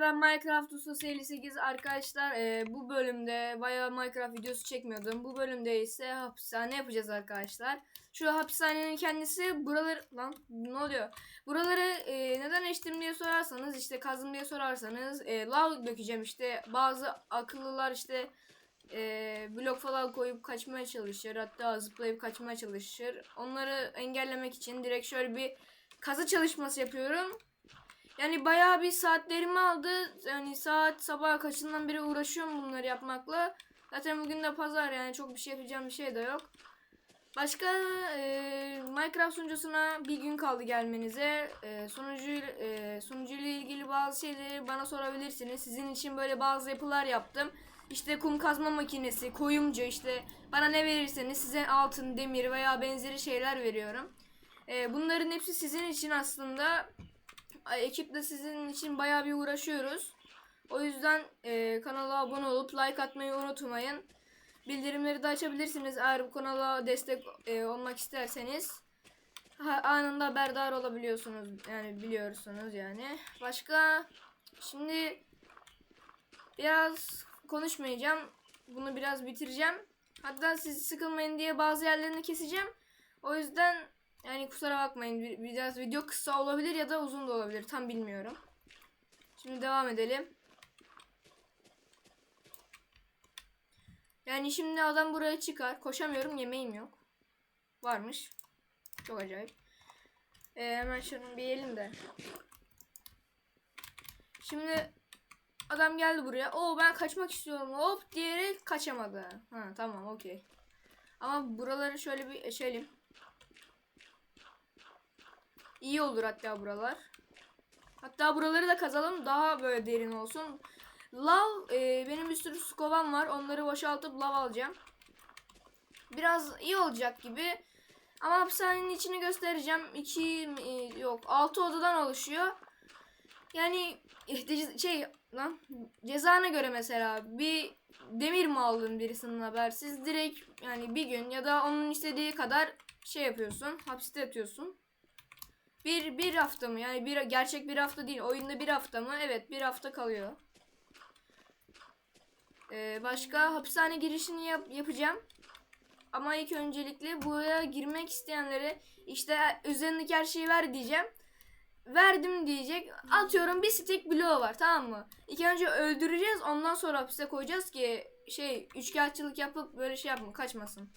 Ben Minecraft Ustası 58 arkadaşlar e, bu bölümde bayağı Minecraft videosu çekmiyordum. Bu bölümde ise hapishane yapacağız arkadaşlar. Şu hapishanenin kendisi buraları lan ne oluyor? Buraları e, neden eştim diye sorarsanız işte kazdım diye sorarsanız e, lav dökeceğim işte bazı akıllılar işte e, blok falan koyup kaçmaya çalışır hatta zıplayıp kaçmaya çalışır. Onları engellemek için direkt şöyle bir kazı çalışması yapıyorum. Yani bayağı bir saatlerimi aldı. Yani saat sabah kaçından beri uğraşıyorum bunları yapmakla. Zaten bugün de pazar yani çok bir şey yapacağım bir şey de yok. Başka e, Minecraft sunucusuna bir gün kaldı gelmenize. E, sunucu e, sunucuyla ilgili bazı şeyleri bana sorabilirsiniz. Sizin için böyle bazı yapılar yaptım. İşte kum kazma makinesi, koyumcu işte bana ne verirseniz size altın, demir veya benzeri şeyler veriyorum. E, bunların hepsi sizin için aslında ekiple sizin için bayağı bir uğraşıyoruz. O yüzden e, kanala abone olup like atmayı unutmayın. Bildirimleri de açabilirsiniz eğer bu kanala destek e, olmak isterseniz. Ha, anında haberdar olabiliyorsunuz yani biliyorsunuz yani. Başka şimdi biraz konuşmayacağım. Bunu biraz bitireceğim. Hatta siz sıkılmayın diye bazı yerlerini keseceğim. O yüzden yani kusura bakmayın bir- biraz video kısa olabilir ya da uzun da olabilir tam bilmiyorum. Şimdi devam edelim. Yani şimdi adam buraya çıkar. Koşamıyorum yemeğim yok. Varmış. Çok acayip. Ee, hemen şunu bir yiyelim de. Şimdi adam geldi buraya. Oo ben kaçmak istiyorum. Hop diyerek kaçamadı. Ha tamam okey. Ama buraları şöyle bir eşelim. İyi olur hatta buralar. Hatta buraları da kazalım daha böyle derin olsun. Lav e, benim bir sürü su kovam var. Onları boşaltıp lav alacağım. Biraz iyi olacak gibi. Ama hapishanenin içini göstereceğim. 2 yok 6 odadan oluşuyor. Yani ce- şey lan cezana göre mesela bir demir mi aldın birisinin habersiz direkt yani bir gün ya da onun istediği kadar şey yapıyorsun hapiste yatıyorsun. Bir, bir hafta mı? Yani bir gerçek bir hafta değil. Oyunda bir hafta mı? Evet bir hafta kalıyor. Ee, başka hapishane girişini yap- yapacağım. Ama ilk öncelikle buraya girmek isteyenlere işte üzerindeki her şeyi ver diyeceğim. Verdim diyecek. Atıyorum bir stick bloğu var tamam mı? İlk önce öldüreceğiz ondan sonra hapise koyacağız ki şey üçkağıtçılık yapıp böyle şey yapma kaçmasın.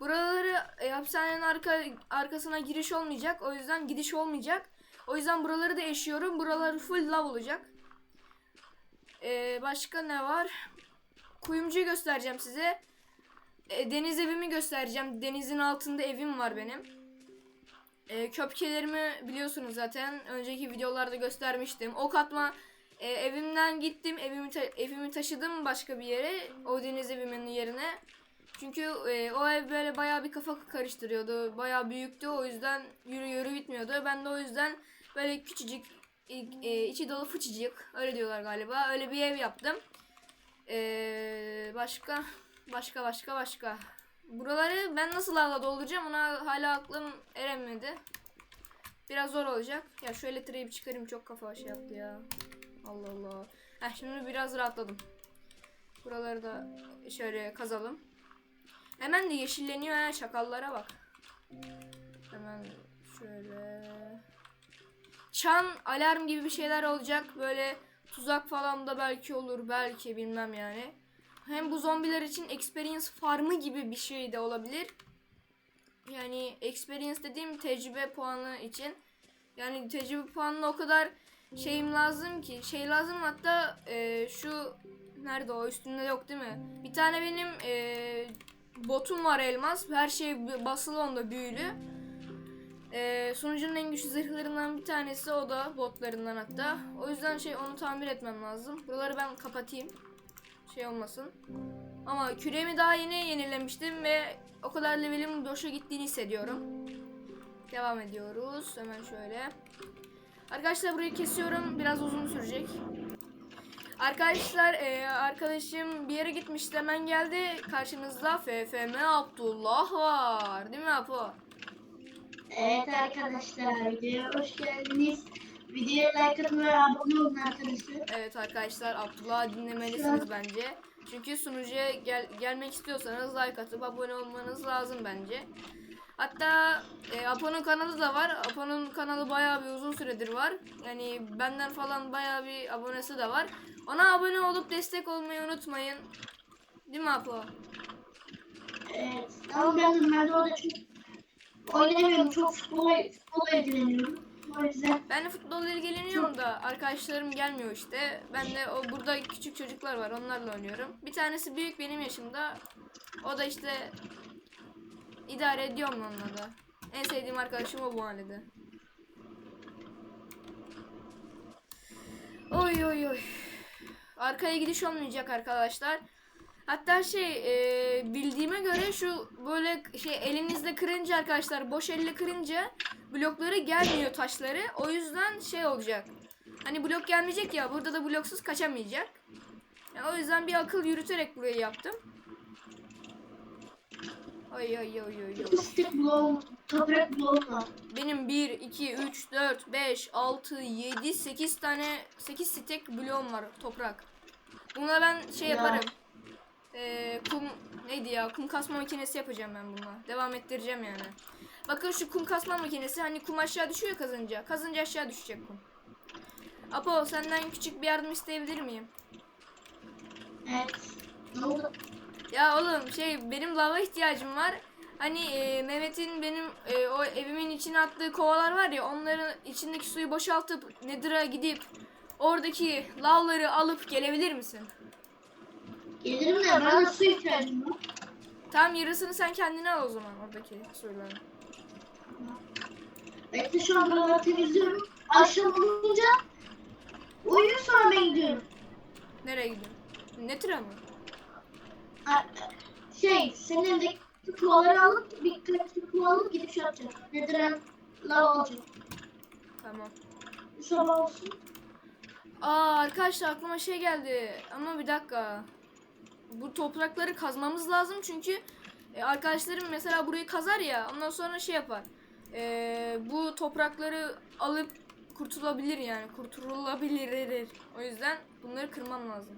Buraları e, hapishanenin arka, arkasına giriş olmayacak. O yüzden gidiş olmayacak. O yüzden buraları da eşiyorum. Buralar full lav olacak. E, başka ne var? Kuyumcuyu göstereceğim size. E, deniz evimi göstereceğim. Denizin altında evim var benim. E, köpkelerimi biliyorsunuz zaten. Önceki videolarda göstermiştim. Ok atma e, evimden gittim. Evimi ta- evimi taşıdım başka bir yere. O deniz evimin yerine. Çünkü e, o ev böyle bayağı bir kafa karıştırıyordu. Bayağı büyüktü. O yüzden yürü yürü bitmiyordu. Ben de o yüzden böyle küçücük e, içi dolu fıçıcık öyle diyorlar galiba. Öyle bir ev yaptım. E, başka başka başka başka. Buraları ben nasıl lavla dolduracağım ona hala aklım eremedi. Biraz zor olacak. Ya şu elektriği bir çıkarayım çok kafa şey yaptı ya. Allah Allah. Heh, şimdi biraz rahatladım. Buraları da şöyle kazalım. Hemen de yeşilleniyor ha çakallara bak. Hemen şöyle. Çan alarm gibi bir şeyler olacak. Böyle tuzak falan da belki olur. Belki bilmem yani. Hem bu zombiler için experience farmı gibi bir şey de olabilir. Yani experience dediğim tecrübe puanı için. Yani tecrübe puanına o kadar şeyim lazım ki. Şey lazım hatta e, şu nerede o üstünde yok değil mi? Bir tane benim e, botum var elmas. Her şey basılı büyülü. Ee, sunucunun en güçlü zırhlarından bir tanesi o da botlarından hatta. O yüzden şey onu tamir etmem lazım. Buraları ben kapatayım. Şey olmasın. Ama küremi daha yeni yenilemiştim ve o kadar levelim boşa gittiğini hissediyorum. Devam ediyoruz. Hemen şöyle. Arkadaşlar burayı kesiyorum. Biraz uzun sürecek. Arkadaşlar e, arkadaşım bir yere gitmişti hemen geldi. Karşınızda FFM Abdullah var. Değil mi Apo? Evet arkadaşlar videoya hoş geldiniz. Videoya like atın ve abone olun arkadaşlar. Evet arkadaşlar Abdullah'ı dinlemelisiniz bence. Çünkü sunucuya gel gelmek istiyorsanız like atıp abone olmanız lazım bence. Hatta e, Apo'nun kanalı da var. Apo'nun kanalı bayağı bir uzun süredir var. Yani benden falan bayağı bir abonesi de var. Ona abone olup destek olmayı unutmayın. Değil mi Apo? Evet. Ama ben orada çok oynamıyorum. Çok futbola, futbola ilgileniyorum. O yüzden Ben de futbolla ilgileniyorum da arkadaşlarım gelmiyor işte. Ben de o burada küçük çocuklar var onlarla oynuyorum. Bir tanesi büyük benim yaşımda. O da işte idare ediyorum onunla. En sevdiğim arkadaşım o bu mahallede. Oy oy oy. Arkaya gidiş olmayacak arkadaşlar. Hatta şey e, bildiğime göre şu böyle şey elinizle kırınca arkadaşlar boş elle kırınca blokları gelmiyor taşları. O yüzden şey olacak. Hani blok gelmeyecek ya burada da bloksuz kaçamayacak. Yani o yüzden bir akıl yürüterek burayı yaptım. Ay ay ay ay ay. iki stick bloğum, toprak bloğum var. Benim 1, 2, 3, 4, 5, 6, 7, 8 tane 8 stek bloğum var toprak. Bununla ben şey Ya. yaparım. Ee, kum neydi ya? Kum kasma makinesi yapacağım ben bununla. Devam ettireceğim yani. Bakın şu kum kasma makinesi hani kum aşağı düşüyor kazınca. Kazınca aşağı düşecek kum. Apo senden küçük bir yardım isteyebilir miyim? Evet. Ne oldu? Ya oğlum şey benim lava ihtiyacım var. Hani e, Mehmet'in benim e, o evimin içine attığı kovalar var ya onların içindeki suyu boşaltıp Nether'a gidip oradaki lavları alıp gelebilir misin? Gelirim de bana su ihtiyacım var. Tam yarısını sen kendine al o zaman oradaki suyları. Bekle şu an buraları temizliyorum. Akşam olunca uyuyun sonra ben gidiyorum. Nereye gidiyorsun? Nether'a mı? Şey, senin evdeki kovaları alıp bir kırık kova alıp gidip şey yapacağım. Nedir lav alacağım. Tamam. Sabah olsun. Aa arkadaşlar aklıma şey geldi. Ama bir dakika. Bu toprakları kazmamız lazım çünkü e, arkadaşlarım mesela burayı kazar ya ondan sonra şey yapar. E, bu toprakları alıp kurtulabilir yani kurtulabilir. O yüzden bunları kırmam lazım.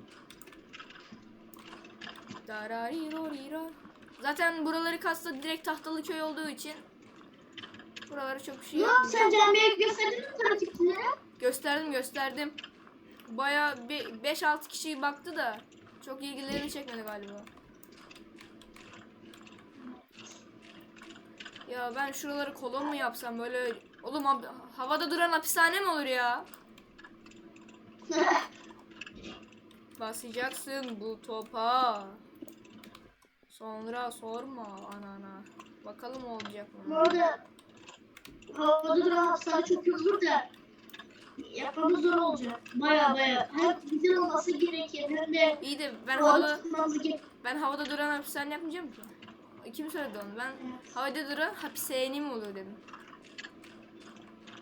Zaten buraları kazsa direkt tahtalı köy olduğu için buraları çok bir şey Ne yapmıyor. sen camiye gösterdin mi takipçilere? Gösterdim gösterdim. Baya 5-6 kişi baktı da çok ilgilerini çekmedi galiba. Ya ben şuraları kolon mu yapsam böyle oğlum havada duran hapishane mi olur ya? Basacaksın bu topa. Sonra sorma anana. Bakalım olacak Bu mı? arada havada duran hapishane çok iyi olur da yapmamız zor olacak. Baya baya. Hem güzel olması gerekir hem de İyi de ben hava tutmamız gerekir. Ben havada duran hapishane yapmayacağım ki. Kim söyledi onu? Ben Evet. havada duran hapishane mi oluyor dedim.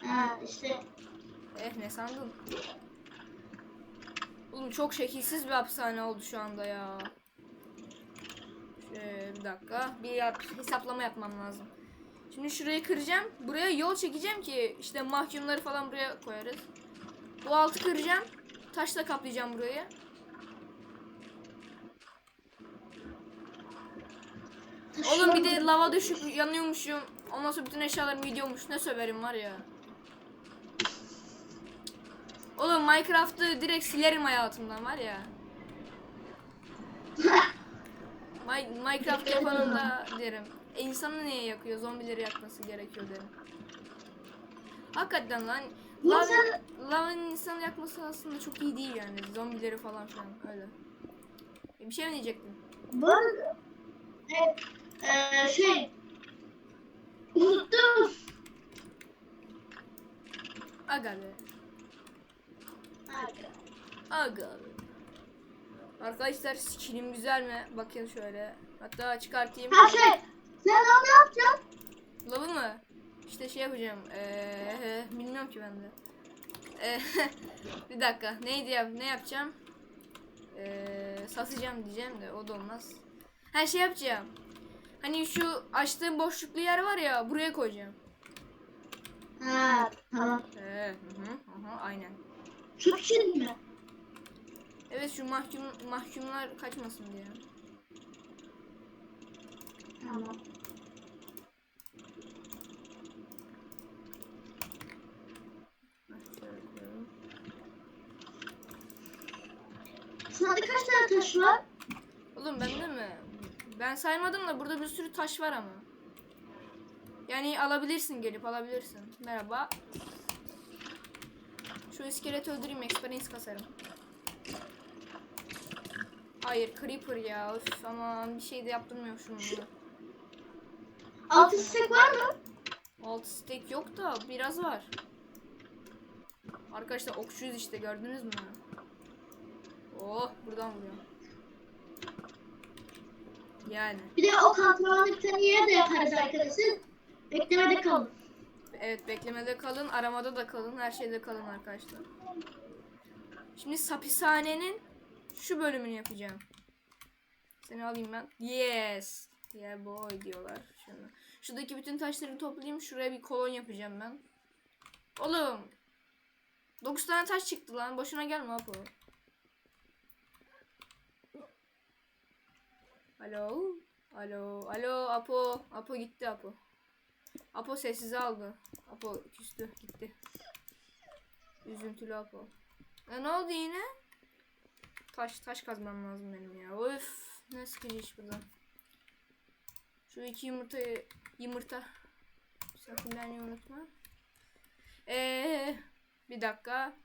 Ha işte Eh ne sandın? Oğlum çok şekilsiz bir hapishane oldu şu anda ya. Şöyle bir dakika. Bir yap- hesaplama yapmam lazım. Şimdi şurayı kıracağım. Buraya yol çekeceğim ki işte mahkumları falan buraya koyarız. Bu altı kıracağım. Taşla kaplayacağım burayı. Oğlum bir de lava düşüp yanıyormuşum. Ondan sonra bütün eşyalarım gidiyormuş. Ne söverim var ya. Oğlum Minecraft'ı direkt silerim hayatımdan var ya. Mi- Minecraft yapanın da derim. E, insanı niye yakıyor? Zombileri yakması gerekiyor derim. Hakikaten lan. Lava, lavanın insanı yakması aslında çok iyi değil yani. Zombileri falan filan öyle. E, bir şey mi diyecektin? Bu evet, eee, şey unuttum. Aga be. Aga be. Arkadaşlar skinim güzel mi? Bakın şöyle. Hatta çıkartayım. Ha şey sen daha ne yapacaksın? Lavı mı? İşte şey yapacağım. Ee, bilmiyorum ki ben de. Ee, bir dakika. Neydi ya? Ne yapacağım? Ee, satacağım diyeceğim de o da olmaz. Her şey yapacağım. Hani şu açtığım boşluklu yer var ya buraya koyacağım. Ha tamam. Ee, hı hı, aha, aynen. Çok küçük mü? Evet şu mahkum mahkumlar kaçmasın diye. Tamam. Sende kaç tane taş var? Oğlum bende mi? Ben saymadım da burada bir sürü taş var ama. Yani alabilirsin gelip alabilirsin. Merhaba. Şu iskeleti öldüreyim experience kasarım. Hayır creeper ya öf aman bir şey de yaptırmıyor şunu. Altı stek var mı? Altı stack yok da biraz var. Arkadaşlar okçuyuz işte gördünüz mü? Oh buradan vuruyor. Yani. Bir de o kantmanı bir tane yere de yaparız arkadaşlar. Beklemede kalın. Evet beklemede kalın, aramada da kalın, her şeyde kalın arkadaşlar. Şimdi hapishanenin şu bölümünü yapacağım. Seni alayım ben. Yes. Yeah boy diyorlar. Şimdi. Şuradaki bütün taşları toplayayım. Şuraya bir kolon yapacağım ben. Oğlum. 9 tane taş çıktı lan. Boşuna gelme Apo. Alo. Alo. Alo Apo. Apo gitti Apo. Apo sessize aldı. Apo küstü gitti. Üzüntülü Apo. E ne oldu yine? Taş taş kazmam lazım benim ya. Öf ne sıkıcı iş burada. Şu iki yumurtayı yumurta sakın beni unutma. Eee bir dakika.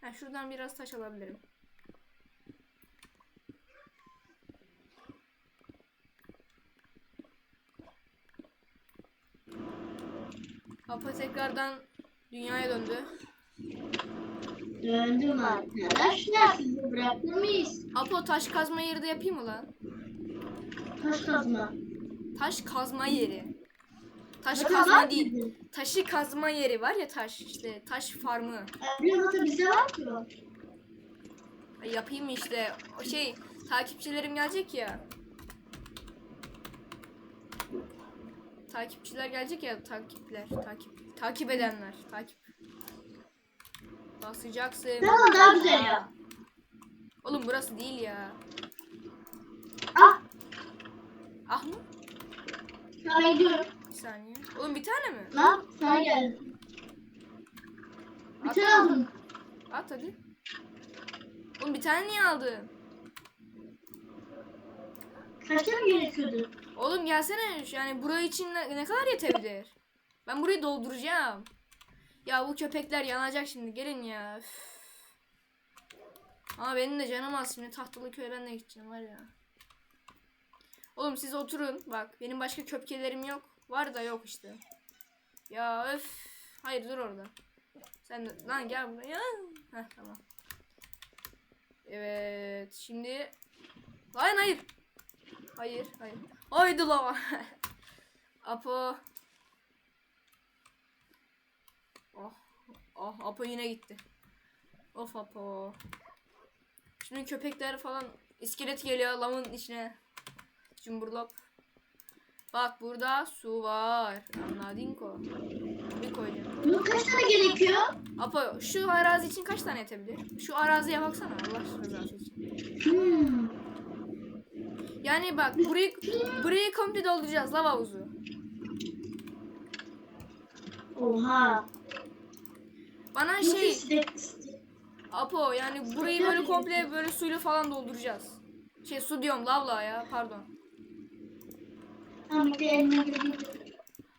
Ha, şuradan biraz taş alabilirim. Apo tekrardan dünyaya döndü. Döndüm arkadaşlar. Sizi bırakır mıyız? Apo taş kazma yeri de yapayım mı lan? Taş kazma. Taş kazma yeri. Taş kazma değil. Taşı kazma yeri var ya taş işte taş farmı. Biliyorum hatta bize var ki o. Ay, Yapayım işte o şey takipçilerim gelecek ya. Takipçiler gelecek ya takipler takip takip edenler takip. Basacaksın. Tamam daha güzel ya. Oğlum burası değil ya. Ah. Ah mı? Sana gidiyorum. Bir saniye. Oğlum bir tane mi? Lan sana geldim. Bir tane aldım. At hadi. Oğlum bir tane niye aldın? Kaç tane gerekiyordu? Oğlum gelsene yani buraya için ne, ne kadar yetebilir? Ben burayı dolduracağım. Ya bu köpekler yanacak şimdi gelin ya. Üf. Ama benim de canım az şimdi tahtalı köye ben de gideceğim var ya. Oğlum siz oturun bak benim başka köpkelerim yok. Var da yok işte. Ya öf. Hayır dur orada. Sen de lan gel buraya. Heh tamam. Evet şimdi. Lan hayır. Hayır, hayır. Haydi lava. Apo. Oh, oh, Apo yine gitti. Of Apo. Şimdi köpekler falan iskelet geliyor lavın içine. Cumburlop. Bak burada su var. Anladın ko. Bir koyacağım. Bunun kaç tane gerekiyor? Apo şu arazi için kaç tane yetebilir? Şu araziye baksana Allah rızası için. Hmm. Yani bak burayı burayı komple dolduracağız lava havuzu. Oha. Bana Şey. Apo yani burayı böyle komple böyle suyla falan dolduracağız. Şey su diyorum lavla ya pardon.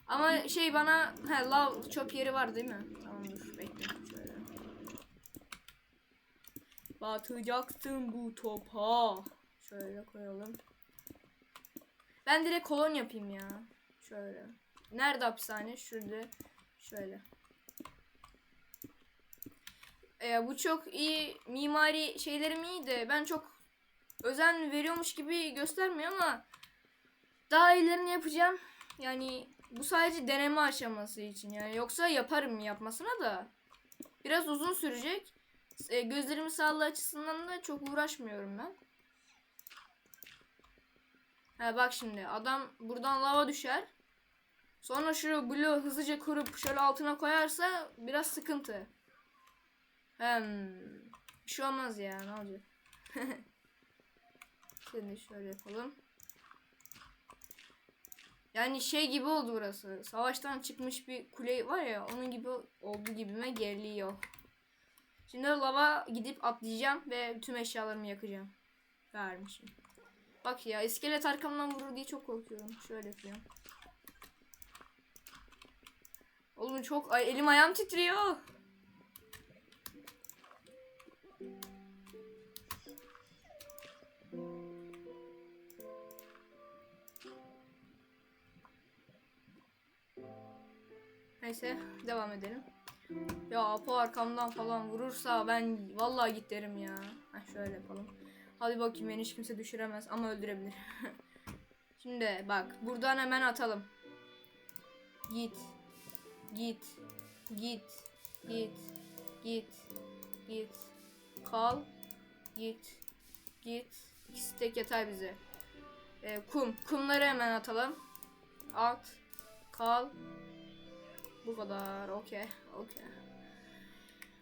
Ama şey bana he lav çöp yeri var değil mi? Tamam dur bekle şöyle. Batacaksın bu topa. Şöyle koyalım. Ben direkt kolon yapayım ya. Şöyle. Nerede hapishane? Şurada. Şöyle. Ee, bu çok iyi mimari şeylerim iyi de ben çok özen veriyormuş gibi göstermiyor ama daha iyilerini yapacağım. Yani bu sadece deneme aşaması için yani yoksa yaparım yapmasına da biraz uzun sürecek. E, gözlerimin sağlığı açısından da çok uğraşmıyorum ben. Ha bak şimdi adam buradan lava düşer. Sonra şu bloğu hızlıca kurup şöyle altına koyarsa biraz sıkıntı. Hem bir şey olmaz ya ne olacak? Şimdi şöyle yapalım. Yani şey gibi oldu burası. Savaştan çıkmış bir kule var ya onun gibi oldu gibime geliyor. Şimdi lava gidip atlayacağım ve tüm eşyalarımı yakacağım. Vermişim. Bak ya iskelet arkamdan vurur diye çok korkuyorum. Şöyle yapıyorum. Oğlum çok ay, elim ayağım titriyor. Neyse devam edelim. Ya Apo arkamdan falan vurursa ben vallahi git derim ya. Heh, şöyle yapalım. Hadi bakayım beni hiç kimse düşüremez ama öldürebilir. Şimdi bak buradan hemen atalım. Git. Git. Git. Git. Git. Git. Kal. Git. Git. İkisi tek yeter bize. Ee, kum. Kumları hemen atalım. At. Kal. Bu kadar. Okey. Okey.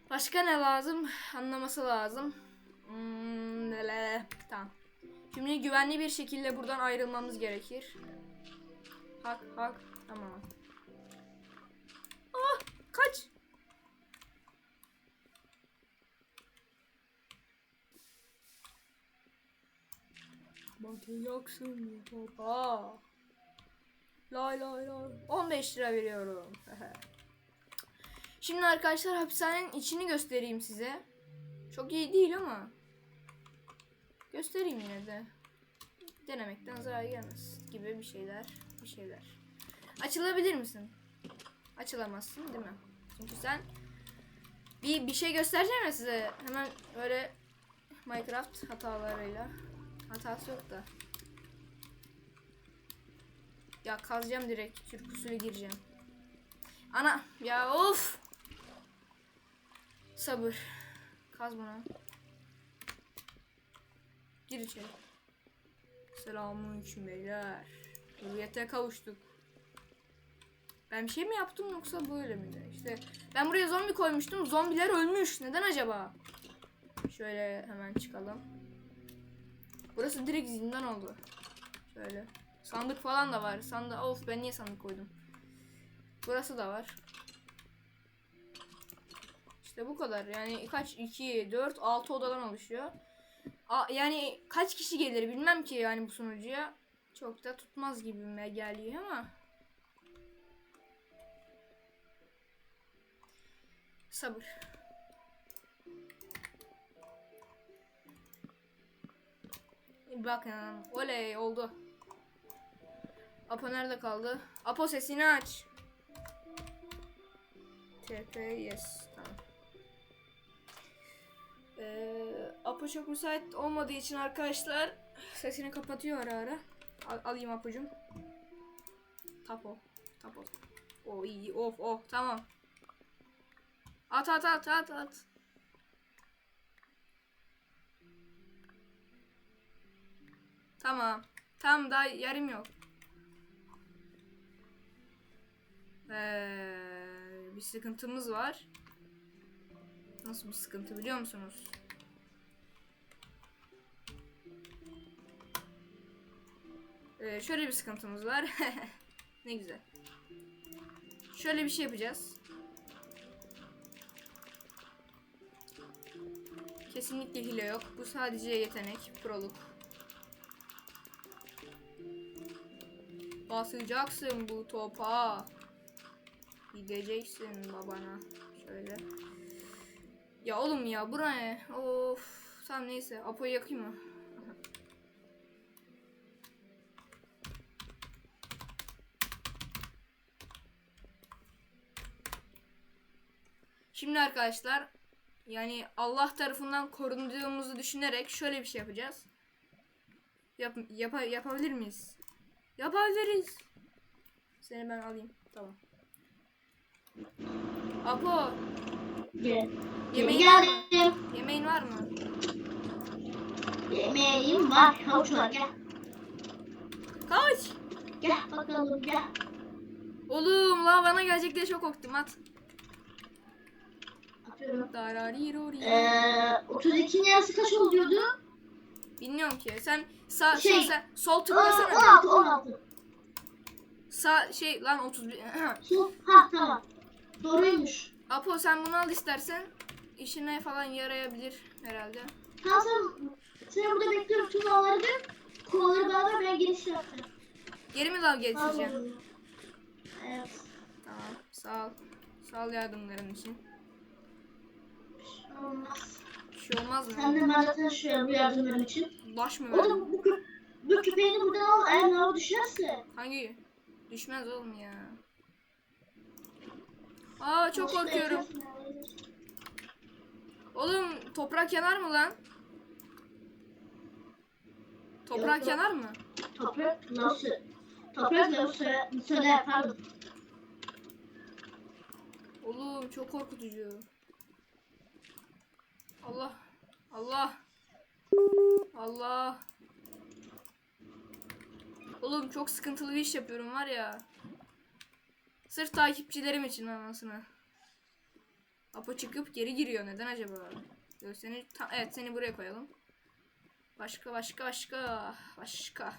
Başka ne lazım? Anlaması lazım. Hmm, lele. Tamam. Şimdi güvenli bir şekilde buradan ayrılmamız gerekir. Hak hak. Tamam. Ah kaç. Bakacaksın topa. Lay lay lay. 15 lira veriyorum. Şimdi arkadaşlar hapishanenin içini göstereyim size. Çok iyi değil ama. Göstereyim yine de. Denemekten zarar gelmez gibi bir şeyler. Bir şeyler. Açılabilir misin? Açılamazsın değil mi? Çünkü sen bir bir şey göstereceğim ya size. Hemen böyle Minecraft hatalarıyla. Hatası yok da. Ya kazacağım direkt. Türk usulü gireceğim. Ana ya of. Sabır. Kaz bunu. Gir içeri. Selamünaleyküm beyler. Hürriyete kavuştuk. Ben bir şey mi yaptım yoksa böyle miydi? İşte ben buraya zombi koymuştum. Zombiler ölmüş. Neden acaba? Şöyle hemen çıkalım. Burası direkt zindan oldu. Şöyle. Sandık falan da var. Sandık of ben niye sandık koydum? Burası da var. İşte bu kadar. Yani kaç 2 4 6 odadan oluşuyor. A, yani kaç kişi gelir bilmem ki yani bu sunucuya. Çok da tutmaz gibime geliyor ama. Sabır. Bakın oley oldu. Apo nerede kaldı? Apo sesini aç. TP yes tamam. Ee, Apo çok müsait olmadığı için arkadaşlar sesini kapatıyor ara ara. Al- alayım Apo'cum. Tapo. Tapo. O iyi. Of of tamam. At at at at at. Tamam. Tamam daha yarım yok. Ee, bir sıkıntımız var. Nasıl bir sıkıntı biliyor musunuz? Ee, şöyle bir sıkıntımız var. ne güzel. Şöyle bir şey yapacağız. Kesinlikle hile yok. Bu sadece yetenek, proluk. Basacaksın bu topa. Gideceksin babana. Şöyle. Ya oğlum ya buraya. Of. Tamam neyse. Apo'yu yakayım mı? Şimdi arkadaşlar yani Allah tarafından korunduğumuzu düşünerek şöyle bir şey yapacağız. Yap, yapa- yapabilir miyiz? Yapabiliriz. Seni ben alayım. Tamam. Apo, Gel. Yemeğin var mı? geldim. Yemeğin var mı? Yemeğim var. Havuç var gel. Kaç. Gel bakalım gel. Oğlum la bana gelecek diye çok korktum at. Atıyorum. Dararirori. Ee, 32'nin yarısı kaç oluyordu? Bilmiyorum ki. Sen sağ Şey, şey, sen sol tıklasana. 16 16. Sağ şey lan 31. Sol. Ha tamam. Doğruymuş. Apo sen bunu al istersen. işine falan yarayabilir herhalde. Tamam sen seni burada bekliyorum. Tüm dağları dön. Kovaları beraber ben giriş yapacağım. Geri mi getireceğim? Tamam. Evet. Tamam. Sağ ol. Sağ ol yardımların için. Olmaz. Bir şey olmaz mı? Sen de ben şu bu yardımlarım için. Baş mı verdin? Oğlum bu, kö bu köpeğini buradan al. Eğer lava düşerse. Hangi? Düşmez oğlum ya. Aa çok korkuyorum. Oğlum toprak yanar mı lan? Toprak Yok, yanar mı? Toprak nasıl? Toprak nasıl söyle, söyle pardon. Oğlum çok korkutucu. Allah. Allah. Allah. Oğlum çok sıkıntılı bir iş yapıyorum var ya. Sırf takipçilerim için anasını. Apo çıkıp geri giriyor. Neden acaba? Dur seni evet seni buraya koyalım. Başka başka başka başka.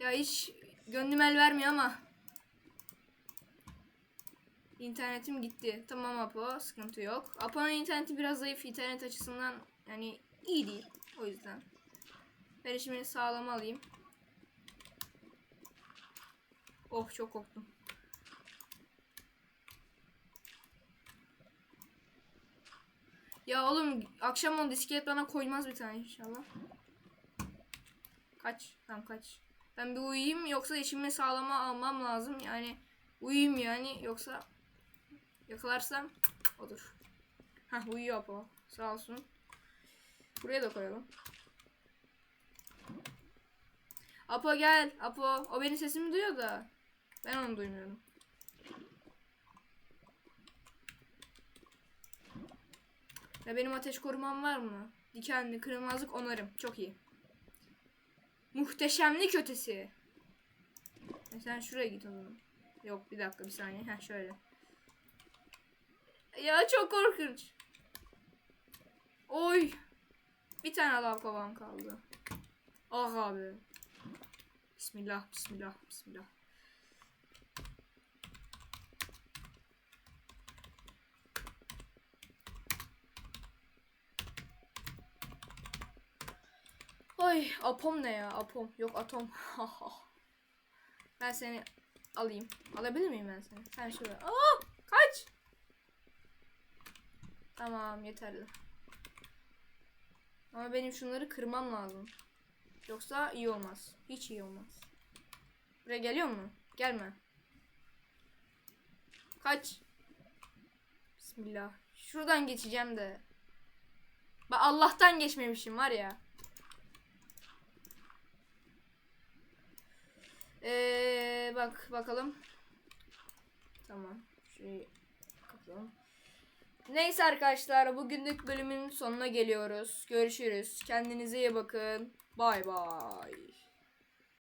Ya hiç gönlüm el vermiyor ama İnternetim gitti. Tamam Apo, sıkıntı yok. Apo'nun interneti biraz zayıf internet açısından yani iyi değil. O yüzden. Ben işimi sağlam. Oh çok korktum. Ya oğlum akşam on disket bana koymaz bir tane inşallah. Kaç? Tamam kaç. Ben bir uyuyayım yoksa işimi sağlama almam lazım. Yani uyuyayım yani yoksa Yakalarsam odur. Hah uyuyor Apo. Sağ olsun. Buraya da koyalım. Apo gel. Apo. O benim sesimi duyuyor da. Ben onu duymuyorum. Ya benim ateş korumam var mı? Dikenli, kırılmazlık, onarım. Çok iyi. Muhteşemlik ötesi. E sen şuraya git o. Yok bir dakika bir saniye. Heh şöyle. Ya çok korkunç. Oy. Bir tane lav kovan kaldı. Ah abi. Bismillah, bismillah, bismillah. Oy, apom ne ya? Apom. Yok atom. ben seni alayım. Alabilir miyim ben seni? Sen şuraya. Aa, kaç. Tamam yeterli. Ama benim şunları kırmam lazım. Yoksa iyi olmaz. Hiç iyi olmaz. Buraya geliyor mu? Gelme. Kaç. Bismillah. Şuradan geçeceğim de. Bak Allah'tan geçmemişim var ya. Ee, bak bakalım. Tamam. Şurayı kapatalım. Neyse arkadaşlar bugünlük bölümün sonuna geliyoruz. Görüşürüz. Kendinize iyi bakın. Bay bay.